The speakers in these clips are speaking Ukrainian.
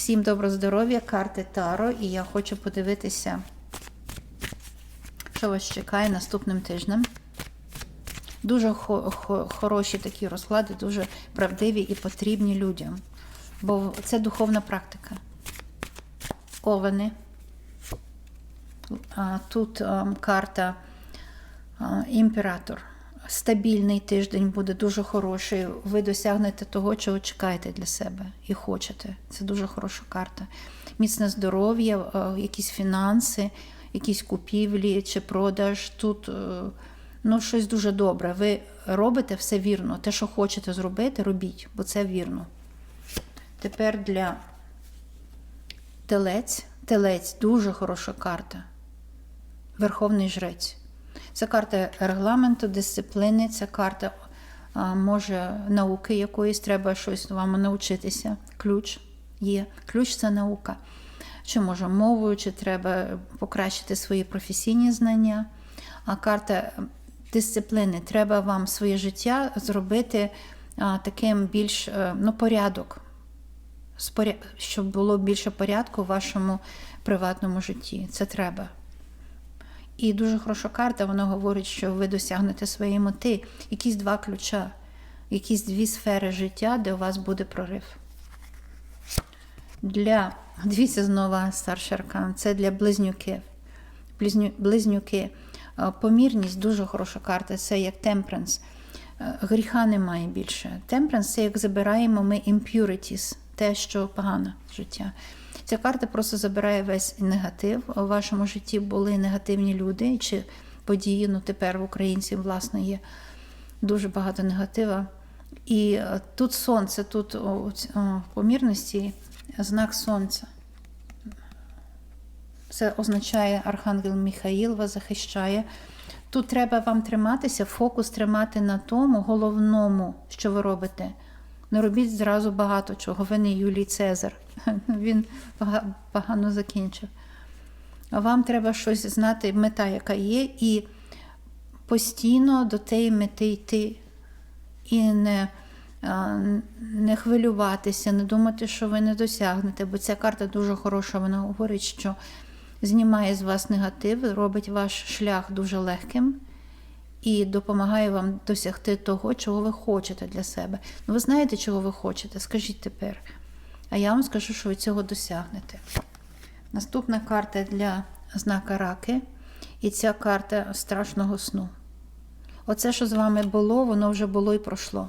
Всім доброго здоров'я, карти Таро, і я хочу подивитися, що вас чекає наступним тижнем. Дуже хо- хо- хороші такі розклади, дуже правдиві і потрібні людям. Бо це духовна практика. Овени. Тут ем, карта а, імператор. Стабільний тиждень буде дуже хороший. Ви досягнете того, чого чекаєте для себе і хочете. Це дуже хороша карта. Міцне здоров'я, е, якісь фінанси, якісь купівлі чи продаж. Тут е, ну, щось дуже добре. Ви робите все вірно. Те, що хочете зробити, робіть, бо це вірно. Тепер для телець. Телець дуже хороша карта. Верховний жрець. Це карта регламенту, дисципліни, це карта може науки якоїсь, треба щось вам навчитися. Ключ є. Ключ це наука. Чи може мовою, чи треба покращити свої професійні знання. А карта дисципліни. Треба вам своє життя зробити таким більш е, ну, порядок щоб було більше порядку в вашому приватному житті. Це треба. І дуже хороша карта, вона говорить, що ви досягнете своєї мети. Якісь два ключа, якісь дві сфери життя, де у вас буде прорив. Для, дивіться знову старший аркан, це для близнюків. Близню, близнюки. Е, Помірність дуже хороша карта, це як темпранс. Е, Гріха немає більше. Темпранс це як забираємо ми impurities, те, що погане життя. Ця карта просто забирає весь негатив. У вашому житті були негативні люди чи події. Ну тепер в українців, власне, є дуже багато негатива. І е, тут сонце, тут в помірності знак сонця. Це означає Архангел Міхаїл вас захищає. Тут треба вам триматися, фокус тримати на тому головному, що ви робите. Не робіть зразу багато чого. Ви не Юлій Цезар. Він погано закінчив. Вам треба щось знати, мета, яка є, і постійно до тієї мети йти. І не, не хвилюватися, не думати, що ви не досягнете, бо ця карта дуже хороша. Вона говорить, що знімає з вас негатив, робить ваш шлях дуже легким і допомагає вам досягти того, чого ви хочете для себе. Ну, ви знаєте, чого ви хочете? Скажіть тепер. А я вам скажу, що ви цього досягнете. Наступна карта для знака раки, і ця карта страшного сну. Оце, що з вами було, воно вже було і пройшло.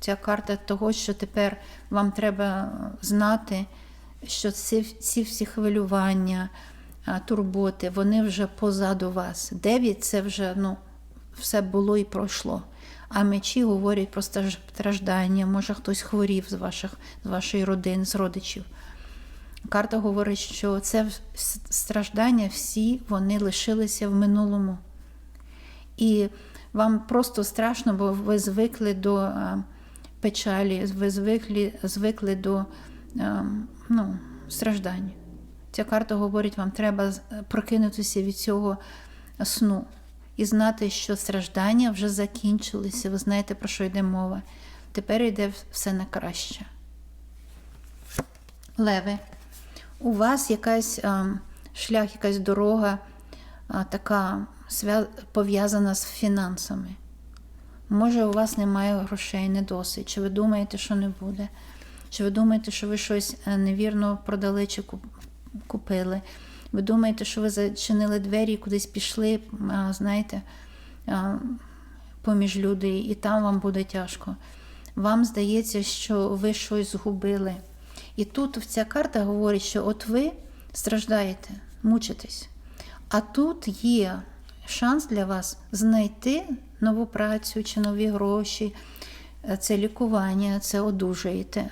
Ця карта того, що тепер вам треба знати, що ці, ці всі хвилювання, турботи, вони вже позаду вас. Дев'ять це вже ну, все було і пройшло. А мечі говорять про страждання, може хтось хворів з, ваших, з вашої родини, з родичів. Карта говорить, що це страждання всі вони лишилися в минулому. І вам просто страшно, бо ви звикли до печалі, ви звикли, звикли до ну, страждань. Ця карта говорить, вам треба прокинутися від цього сну і знати, що страждання вже закінчилися. Ви знаєте, про що йде мова. Тепер йде все на краще. Леви, у вас якась а, шлях, якась дорога а, така пов'язана з фінансами. Може, у вас немає грошей, не досить, чи ви думаєте, що не буде, чи ви думаєте, що ви щось е, невірно продали чи купили. Ви думаєте, що ви зачинили двері і кудись пішли, знаєте, поміж людей, і там вам буде тяжко. Вам здається, що ви щось згубили. І тут ця карта говорить, що от ви страждаєте, мучитесь. А тут є шанс для вас знайти нову працю чи нові гроші, Е, це лікування, це одужаєте.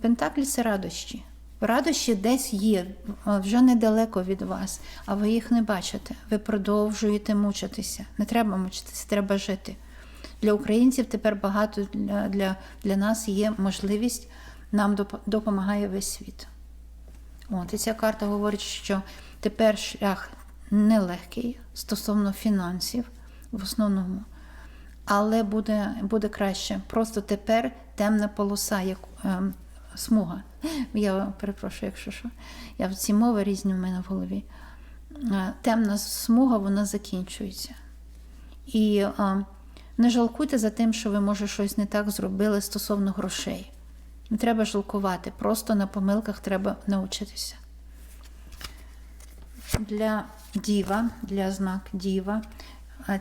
Пентаклі це радощі. Радощі десь є, вже недалеко від вас, а ви їх не бачите. Ви продовжуєте мучитися. Не треба мучитися, треба жити. Для українців тепер багато для, для, для нас є можливість, нам допомагає весь світ. От, і ця карта говорить, що тепер шлях нелегкий стосовно фінансів в основному, але буде, буде краще. Просто тепер темна полоса, як, ем, смуга. Я перепрошую, якщо що. Я в ці мови різні в мене в голові. Е, Темна смуга, вона закінчується. І а, не жалкуйте за тим, що ви, може, щось не так зробили стосовно грошей. Не треба жалкувати, просто на помилках треба навчитися. Для діва, для знак діва,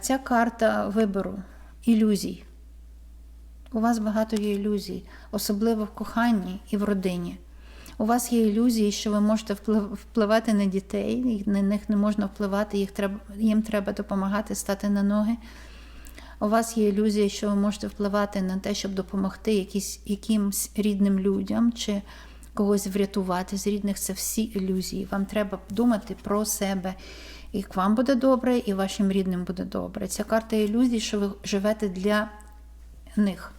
ця карта вибору, ілюзій. У вас багато є ілюзій, особливо в коханні і в родині. У вас є ілюзії, що ви можете впливати на дітей, на них не можна впливати, їх треба, їм треба допомагати стати на ноги. У вас є ілюзія, що ви можете впливати на те, щоб допомогти якісь, якимсь рідним людям чи когось врятувати з рідних. Це всі ілюзії. Вам треба думати про себе. І к вам буде добре, і вашим рідним буде добре. Ця карта ілюзій, що ви живете для них.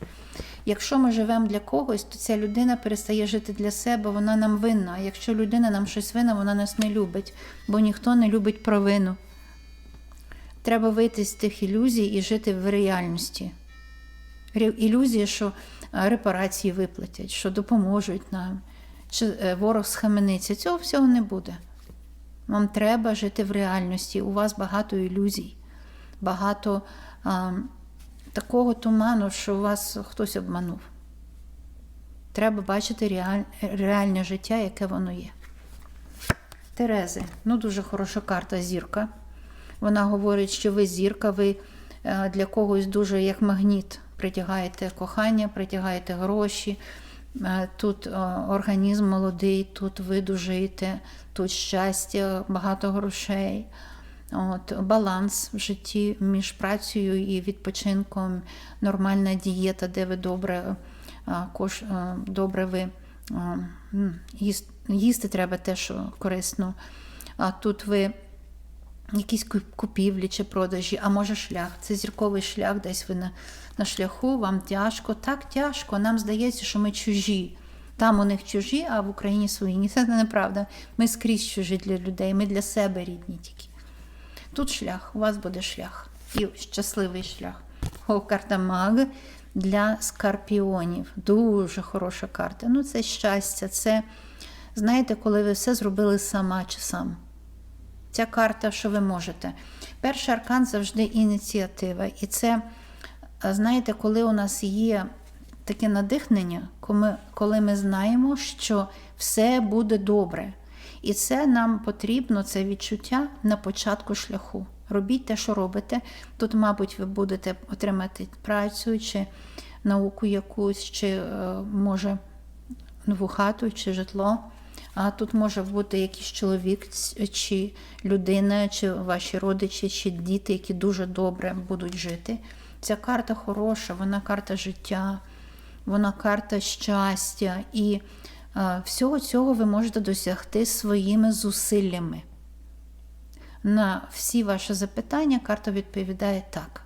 Якщо ми живемо для когось, то ця людина перестає жити для себе, вона нам винна. А якщо людина нам щось винна, вона нас не любить, бо ніхто не любить провину. Треба вийти з тих ілюзій і жити в реальності. Ілюзія, що е, репарації виплатять, що допоможуть нам, чи е, ворог схамениться. Цього всього не буде. Вам треба жити в реальності. У вас багато ілюзій, багато такого туману, що вас хтось обманув. Треба бачити реаль, реальне життя, яке воно є. Терези. Ну, дуже хороша карта зірка. Вона говорить, що ви зірка, ви е, для когось дуже як магніт. Притягаєте кохання, притягаєте гроші. Е, Тут е, організм молодий, тут ви дужите, тут щастя, багато грошей. От, баланс в житті між працею і відпочинком, нормальна дієта, де ви добре, кош, добре ви а, м, їс- їсти треба те, що корисно. А тут ви якісь купівлі чи продажі, а може шлях. Це зірковий шлях, десь ви на, на шляху, вам тяжко. Так тяжко. Нам здається, що ми чужі. Там у них чужі, а в Україні свої. Це неправда. Ми скрізь чужі для людей, ми для себе рідні тільки. Тут шлях, у вас буде шлях. І щасливий шлях. О, карта маг для скорпіонів. Дуже хороша карта. Ну, це щастя. Це, знаєте, коли ви все зробили сама чи сам. Ця карта, що ви можете. Перший аркан завжди ініціатива. І це, знаєте, коли у нас є таке надихнення, коли ми знаємо, що все буде добре. І це нам потрібно, це відчуття на початку шляху. Робіть те, що робите. Тут, мабуть, ви будете отримати працю чи науку якусь, чи е, може нову хату чи житло. А тут може бути якийсь чоловік, чи людина, чи ваші родичі, чи діти, які дуже добре будуть жити. Ця карта хороша, вона карта життя, вона карта щастя. І всього цього ви можете досягти своїми зусиллями. На всі ваші запитання карта відповідає так.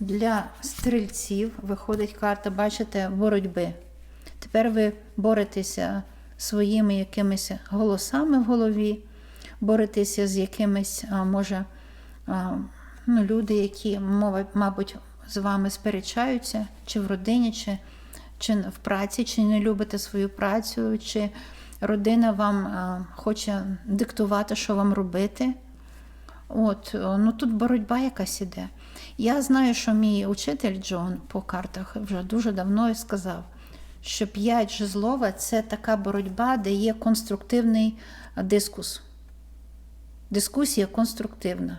Для стрільців виходить карта, бачите, боротьби. Тепер ви боретеся своїми якимись голосами в голові, боретеся з якимись, може, ну, люди, які, мабуть, з вами сперечаються, чи в родині, чи, чи в праці, чи не любите свою працю, чи родина вам хоче диктувати, що вам робити. От, ну тут боротьба якась іде. Я знаю, що мій учитель Джон по картах вже дуже давно сказав, що п'ять жезлова це така боротьба, де є конструктивний дискус. Дискусія конструктивна.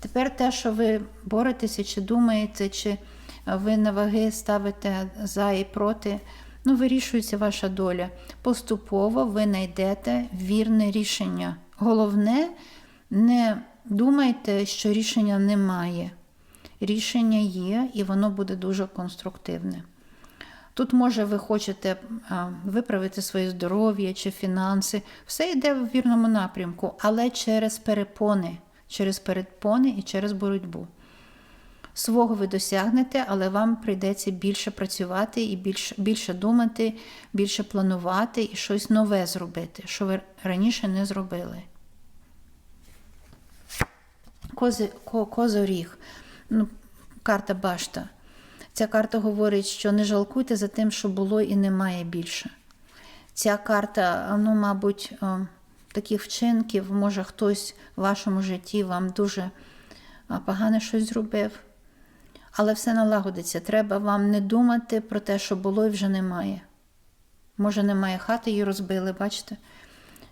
Тепер те, що ви боретеся, чи думаєте, чи ви на ваги ставите за і проти, ну, вирішується ваша доля. Поступово ви знайдете вірне рішення. Головне, не думайте, що рішення немає. Рішення є, і воно буде дуже конструктивне. Тут, може, ви хочете виправити своє здоров'я чи фінанси. Все йде в вірному напрямку, але через перепони, через перепони і через боротьбу. Свого ви досягнете, але вам прийдеться більше працювати і більше, більше думати, більше планувати і щось нове зробити, що ви раніше не зробили. Кози, ко, козоріг, ну, карта башта. Ця карта говорить, що не жалкуйте за тим, що було і немає більше. Ця карта, ну, мабуть, таких вчинків, може хтось в вашому житті вам дуже погане щось зробив. Але все налагодиться. Треба вам не думати про те, що було і вже немає. Може, немає хати, її розбили, бачите?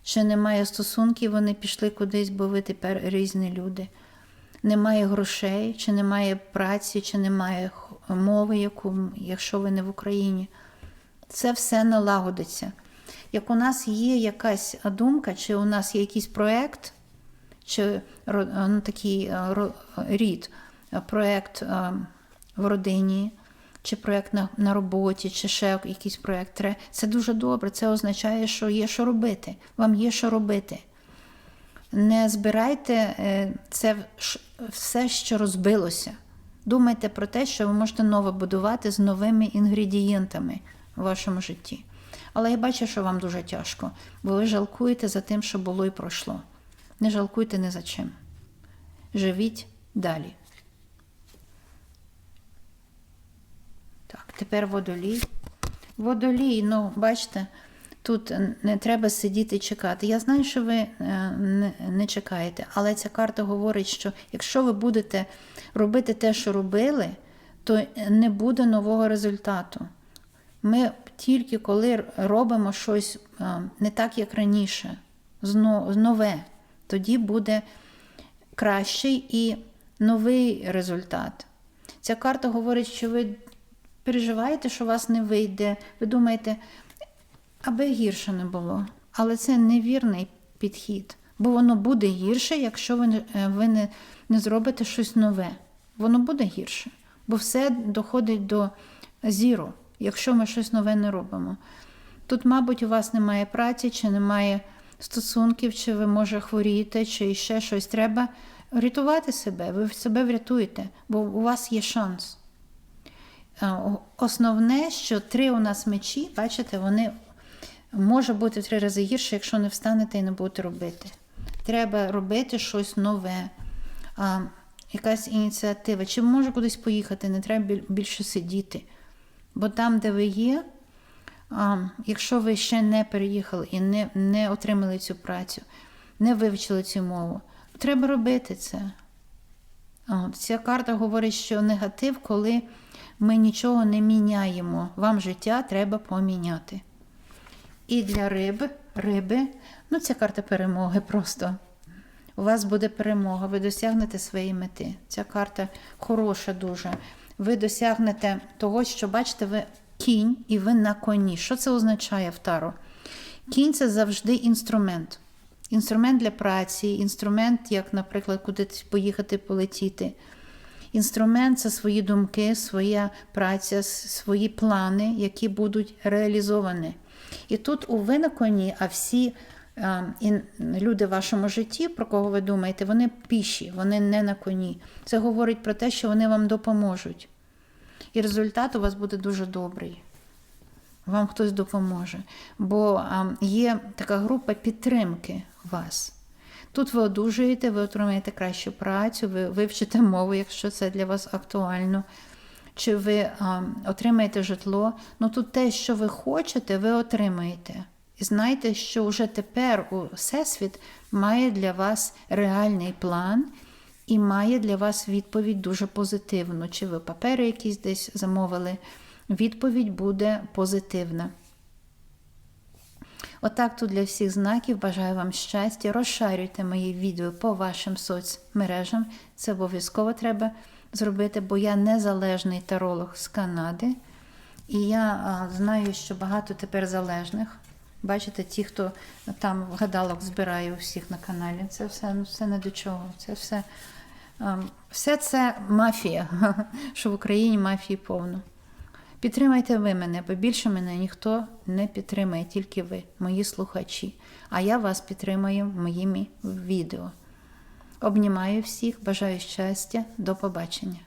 Чи немає стосунків, вони пішли кудись, бо ви тепер різні люди. Немає грошей, чи немає праці, чи немає мови, яку, якщо ви не в Україні. Це все налагодиться. Як у нас є якась думка, чи у нас є якийсь проєкт, чи ну, такий е, рід, е, проєкт е, в родині, чи проєкт на, на роботі, чи ще якийсь проєкт. Це дуже добре. Це означає, що є що робити. Вам є що робити. Не збирайте е, це все, що розбилося. Думайте про те, що ви можете нове будувати з новими інгредієнтами в вашому житті. Але я бачу, що вам дуже тяжко, бо ви жалкуєте за тим, що було і пройшло. Не жалкуйте ні за чим. Живіть далі. Тепер водолій. Водолій, ну, бачите, тут не треба сидіти і чекати. Я знаю, що ви е, не, чекаєте, але ця карта говорить, що якщо ви будете робити те, що робили, то не буде нового результату. Ми тільки коли робимо щось е, не так, як раніше, нове, тоді буде кращий і новий результат. Ця карта говорить, що ви переживаєте, що у вас не вийде. Ви думаєте, аби гірше не було. Але це невірний підхід, бо воно буде гірше, якщо ви, е, ви не, не зробите щось нове. Воно буде гірше, бо все доходить до зіру, якщо ми щось нове не робимо. Тут, мабуть, у вас немає праці, чи немає стосунків, чи ви може хворієте, чи ще щось. Треба рятувати себе. Ви себе врятуєте, бо у вас є шанс. Основне, що три у нас мечі, бачите, вони може бути в три рази гірше, якщо не встанете і не будете робити. Треба робити щось нове, а, якась ініціатива. Чи може кудись поїхати, не треба більше сидіти. Бо там, де ви є, а, якщо ви ще не переїхали і не, не отримали цю працю, не вивчили цю мову, треба робити це. Ця карта говорить, що негатив, коли ми нічого не міняємо. Вам життя треба поміняти. І для риб, риби, ну це карта перемоги просто. У вас буде перемога, ви досягнете своєї мети. Ця карта хороша дуже. Ви досягнете того, що бачите, ви кінь і ви на коні. Що це означає в Таро? Кінь це завжди інструмент. Інструмент для праці, інструмент, як, наприклад, кудись поїхати, полетіти. Інструмент це свої думки, своя праця, свої плани, які будуть реалізовані. І тут у ви на коні, а всі ін- люди в вашому житті, про кого ви думаєте, вони піші, вони не на коні. Це говорить про те, що вони вам допоможуть. І результат у вас буде дуже добрий. Вам хтось допоможе. Бо є така група підтримки вас. Тут ви одужуєте, ви отримаєте кращу працю, ви вивчите мову, якщо це для вас актуально. Чи ви а, отримаєте житло. Ну тут те, що ви хочете, ви отримаєте. І знайте, що вже тепер у Всесвіт має для вас реальний план і має для вас відповідь дуже позитивну. Чи ви папери якісь десь замовили? Відповідь буде позитивна. Отак тут для всіх знаків бажаю вам щастя. Розшарюйте мої відео по вашим соцмережам. Це обов'язково треба зробити, бо я незалежний таролог з Канади. І я знаю, що багато тепер залежних. Бачите, ті, хто там гадалок збирає у всіх на каналі, це все, ну, все не до чого. Це все, все це мафія, що в Україні мафії повно. Підтримайте ви мене, бо більше мене ніхто не підтримає, тільки ви, мої слухачі. А я вас підтримую моїми відео. Обнімаю всіх, бажаю щастя, до побачення.